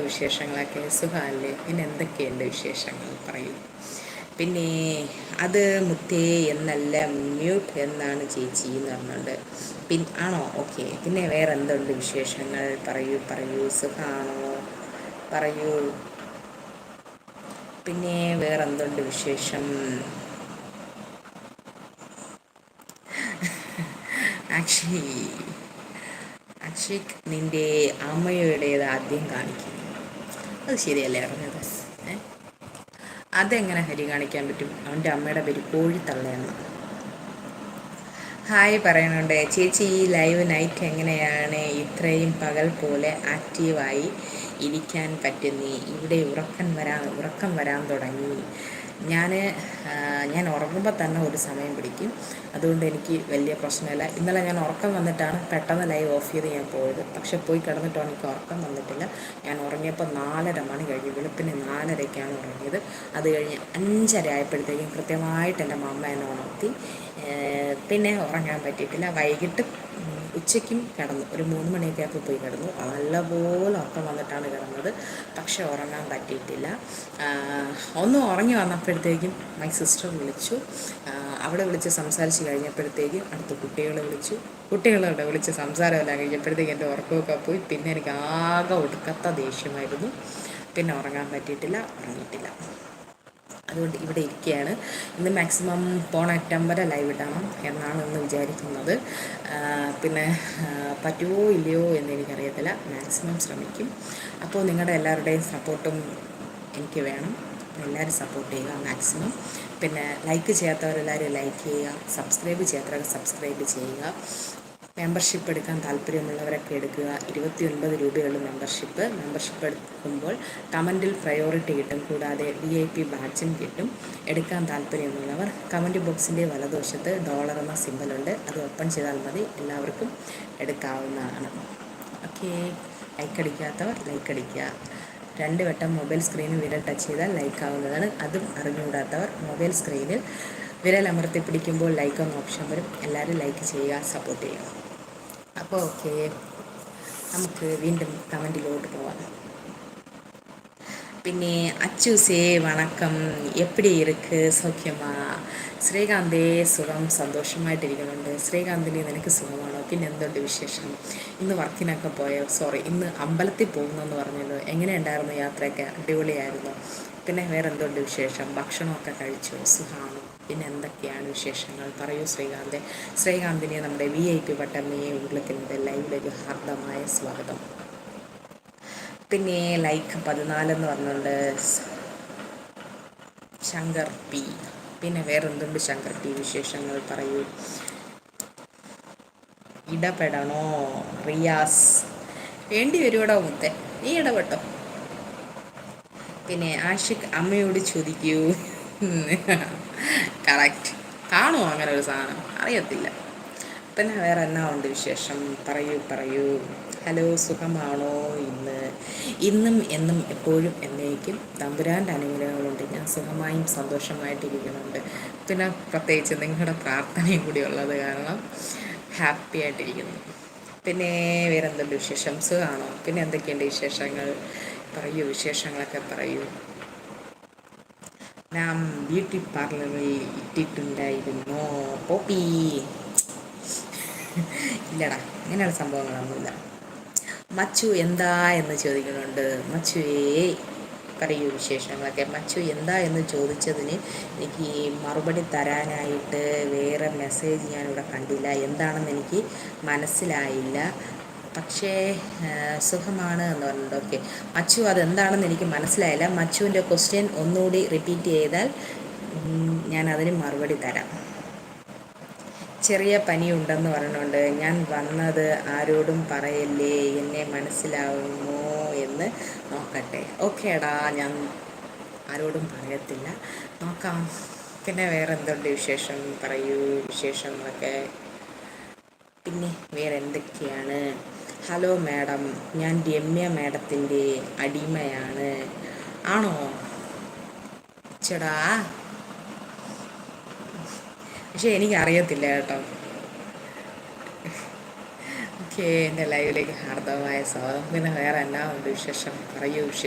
വിശേഷങ്ങളൊക്കെ? സുഖമല്ലേ? പിന്നെ എന്തൊക്കെയുണ്ട് വിശേഷങ്ങൾ? പറയൂ. പിന്നെ അത് മുത്തേ എന്നല്ല മ്യൂട്ട് എന്നാണ് ചേച്ചി എന്ന് പറഞ്ഞുകൊണ്ട്. പിൻ ആണോ? ഓക്കെ. പിന്നെ വേറെ എന്തുണ്ട് വിശേഷങ്ങൾ? പറയൂ പറയൂ. സുഖമാണോ പറയൂ. പിന്നെ വേറെ എന്തുണ്ട് വിശേഷം? ആക്ച്വലി അക്ഷിക് നിന്റെ അമ്മയുടേത് ആദ്യം കാണിക്കും. അത് ശരിയല്ലേ പറഞ്ഞത്? അതെങ്ങനെ ഹരി കാണിക്കാൻ പറ്റും? അവന്റെ അമ്മയുടെ പേര് കോഴിത്തള്ളയെന്ന് ഹായ് പറയുന്നുണ്ട് ചേച്ചി ഈ ലൈവ് നൈറ്റ് എങ്ങനെയാണ്? ഇത്രയും പകൽ പോലെ ആക്റ്റീവായി ഇരിക്കാൻ പറ്റുന്നേ? ഇവിടെ ഉറക്കം വരാൻ ഉറക്കം വരാൻ തുടങ്ങി. ഞാൻ ഞാൻ ഉറങ്ങുമ്പോൾ തന്നെ ഒരു സമയം പിടിക്കും. അതുകൊണ്ട് എനിക്ക് വലിയ പ്രശ്നമില്ല. ഇന്നലെ ഞാൻ ഉറക്കം വന്നിട്ടാണ് പെട്ടെന്ന് ലൈവ് ഓഫ് ചെയ്ത് ഞാൻ പോയത്. പക്ഷേ പോയി കിടന്നിട്ടോ എനിക്ക് ഉറക്കം വന്നിട്ടില്ല. ഞാൻ ഉറങ്ങിയപ്പോൾ നാലര മണി കഴിഞ്ഞു. വെളുപ്പിന് നാലരയ്ക്കാണ് ഉറങ്ങിയത്. അത് കഴിഞ്ഞ് അഞ്ചര ആയപ്പോഴത്തേക്കും കൃത്യമായിട്ട് എന്റെ മമ്മ എന്നെ ഉണർത്തി. പിന്നെ ഉറങ്ങാൻ പറ്റിയിട്ടില്ല. വൈകിട്ട് ഉച്ചയ്ക്കും കിടന്നു ഒരു മൂന്ന് മണിയൊക്കെ ആയപ്പോൾ പോയി കിടന്നു. നല്ലപോലെ ഉറക്കം വന്നിട്ടാണ് കിടന്നത്. പക്ഷെ ഉറങ്ങാൻ പറ്റിയിട്ടില്ല. ഒന്ന് ഉറങ്ങി വന്നപ്പോഴത്തേക്കും മൈ സിസ്റ്റർ വിളിച്ചു. അവിടെ വിളിച്ച് സംസാരിച്ച് കഴിഞ്ഞപ്പോഴത്തേക്കും അടുത്ത കുട്ടികളെ വിളിച്ചു. കുട്ടികളോട് വിളിച്ച് സംസാരമെല്ലാം കഴിഞ്ഞപ്പോഴത്തേക്കും എന്റെ ഉറക്കമൊക്കെ പോയി. പിന്നെ എനിക്ക് ആകെ ഒടുക്കത്ത ദേഷ്യമായിരുന്നു. പിന്നെ ഉറങ്ങാൻ പറ്റിയിട്ടില്ല ഉറങ്ങിയിട്ടില്ല. അതുകൊണ്ട് ഇവിടെ ഇരിക്കുകയാണ്. ഇന്ന് മാക്സിമം പോണ അറ്റം വരെ ലൈവ് ഇടണം എന്നാണ് ഇന്ന് വിചാരിക്കുന്നത്. പിന്നെ പറ്റുമോ ഇല്ലയോ എന്ന് എനിക്കറിയത്തില്ല. മാക്സിമം ശ്രമിക്കും. അപ്പോൾ നിങ്ങളുടെ എല്ലാവരുടെയും സപ്പോർട്ടും എനിക്ക് വേണം. എല്ലാവരും സപ്പോർട്ട് ചെയ്യുക മാക്സിമം പിന്നെ ലൈക്ക് ചെയ്യാത്തവരെല്ലാവരും ലൈക്ക് ചെയ്യുക സബ്സ്ക്രൈബ് ചെയ്യാത്തവരൊക്കെ സബ്സ്ക്രൈബ് ചെയ്യുക. മെമ്പർഷിപ്പ് എടുക്കാൻ താല്പര്യമുള്ളവരൊക്കെ എടുക്കുക. ഇരുപത്തി ഒൻപത് രൂപയുള്ള മെമ്പർഷിപ്പ് മെമ്പർഷിപ്പ് എടുക്കുമ്പോൾ കമന്റിൽ പ്രയോറിറ്റി കിട്ടും. കൂടാതെ വി ഐ പി ബാഡ്ജും കിട്ടും. എടുക്കാൻ താല്പര്യമുള്ളവർ കമന്റ് ബോക്സിന്റെ വലതുവശത്ത് ഡോളർ എന്ന സിമ്പലുണ്ട് അത് ഓപ്പൺ ചെയ്താൽ മതി. എല്ലാവർക്കും എടുക്കാവുന്നതാണ്. ഓക്കെ ലൈക്ക് അടിക്കാത്തവർ ലൈക്ക് അടിക്കുക. രണ്ട് വട്ടം മൊബൈൽ സ്ക്രീനിൽ വിരൽ ടച്ച് ചെയ്താൽ ലൈക്ക് ആവുന്നതാണ്. അതും അറിഞ്ഞുകൂടാത്തവർ മൊബൈൽ സ്ക്രീനിൽ വിരൽ അമർത്തി പിടിക്കുമ്പോൾ ലൈക്ക് എന്ന ഓപ്ഷൻ വരും. എല്ലാവരും ലൈക്ക് ചെയ്യുക സപ്പോർട്ട് ചെയ്യുക. അപ്പോൾ ഓക്കെ. നമുക്ക് വീണ്ടും കമന്റിലോട്ട് പോവാം. പിന്നെ அச்சூசே വണക്കം എപ്പിടി ഇരുക്ക്? സൗഖ്യമാ? ശ്രീകാന്തേ സുഖം സന്തോഷമായിട്ടിരിക്കുന്നുണ്ട്. ശ്രീകാന്തിന് നിനക്ക് സുഖമാണോ? പിന്നെ എന്തുണ്ട് വിശേഷം? ഇന്ന് വർക്കിനൊക്കെ പോയോ? സോറി ഇന്ന് അമ്പലത്തിൽ പോകുന്നെന്ന് പറഞ്ഞല്ലോ എങ്ങനെയുണ്ടായിരുന്നു യാത്രയൊക്കെ? അടിപൊളിയായിരുന്നു? പിന്നെ വേറെ എന്തുണ്ട് വിശേഷം? ഭക്ഷണമൊക്കെ കഴിച്ചോ? സുഖാണ്? പിന്നെ എന്തൊക്കെയാണ് വിശേഷങ്ങൾ? പറയൂ ശ്രീകാന്തെ. ശ്രീകാന്തിനെ നമ്മുടെ വി ഐ പി പട്ടമ്മയെ ഉരുളക്കുന്നത് ലൈവിലൊരു ഹാർദമായ സ്വാഗതം. പിന്നെ ലൈക്ക് പതിനാലെന്ന് പറഞ്ഞുകൊണ്ട് ശങ്കർ പി. പിന്നെ വേറെന്തുണ്ട് ശങ്കർ പി വിശേഷങ്ങൾ? പറയൂ. ഇടപെടണോ? റിയാസ്. വേണ്ടി വരുവടോ മുത്തേ? നീ ഇടപെട്ടോ. പിന്നെ ആഷിഖ് അമ്മയോട് ചോദിക്കൂ. കറക്റ്റ് കാണുമോ അങ്ങനെ ഒരു സാധനം? അറിയത്തില്ല. പിന്നെ വേറെ എന്നാ ഉണ്ട് വിശേഷം? പറയൂ പറയൂ. ഹലോ സുഖമാണോ ഇന്ന്? ഇന്നും എന്നും എപ്പോഴും എന്നേക്കും തമ്പുരാന്റെ അനുഗ്രഹങ്ങളുണ്ട്. ഞാൻ സുഖമായും സന്തോഷമായിട്ടിരിക്കുന്നുണ്ട്. പിന്നെ പ്രത്യേകിച്ച് നിങ്ങളുടെ പ്രാർത്ഥനയും കൂടി ഉള്ളത് കാരണം ഹാപ്പി ആയിട്ടിരിക്കുന്നു. പിന്നെ വേറെ എന്തുണ്ട് വിശേഷം? സുഖമാണോ? പിന്നെ എന്തൊക്കെയുണ്ട് വിശേഷങ്ങൾ? പറയൂ വിശേഷങ്ങളൊക്കെ പറയൂ. നാം ബ്യൂട്ടി പാർലറിൽ ഇട്ടിട്ടുണ്ടായിരുന്നു. പോപ്പി. ഇല്ലടാ ഇങ്ങനെയുള്ള സംഭവങ്ങളൊന്നുമില്ല. മച്ചു എന്താ എന്ന് ചോദിക്കുന്നുണ്ട്. മച്ചുവേ പറയൂ വിശേഷങ്ങളൊക്കെ. മച്ചു എന്താ എന്ന് ചോദിച്ചതിന് എനിക്ക് മറുപടി തരാനായിട്ട് വേറെ മെസ്സേജ് ഞാനിവിടെ കണ്ടില്ല. എന്താണെന്ന് എനിക്ക് മനസ്സിലായില്ല. പക്ഷേ സുഖമാണ് എന്ന് പറഞ്ഞിട്ടുണ്ട്. ഓക്കെ. മച്ചു അതെന്താണെന്ന് എനിക്ക് മനസ്സിലായില്ല. മച്ചുവിന്റെ ക്വസ്റ്റ്യൻ ഒന്നുകൂടി റിപ്പീറ്റ് ചെയ്താൽ ഞാൻ അതിന് മറുപടി തരാം. ചെറിയ പനിയുണ്ടെന്ന് പറഞ്ഞുകൊണ്ട് ഞാൻ വന്നത് ആരോടും പറയല്ലേ എന്നെ മനസ്സിലാവുമോ എന്ന് നോക്കട്ടെ. ഓക്കേടാ ഞാൻ ആരോടും പറയത്തില്ല. നോക്കാം. പിന്നെ വേറെ എന്തുണ്ട് വിശേഷം? പറയൂ വിശേഷങ്ങളൊക്കെ. പിന്നെ വേറെ എന്തൊക്കെയാണ് ഹലോ മാഡം ഞാൻ രമ്യ മാഡത്തിന്റെ അടിമയാണ്. ആണോ? ചേടാ. പക്ഷെ എനിക്കറിയത്തില്ല കേട്ടോ. ഓക്കെ എന്റെ ലൈവിലേക്ക് ഹാർദവമായ സ്വാഗതം. പിന്നെ വേറെ എന്നാ ഉണ്ട് വിശേഷം? പറയൂ വിശേഷം.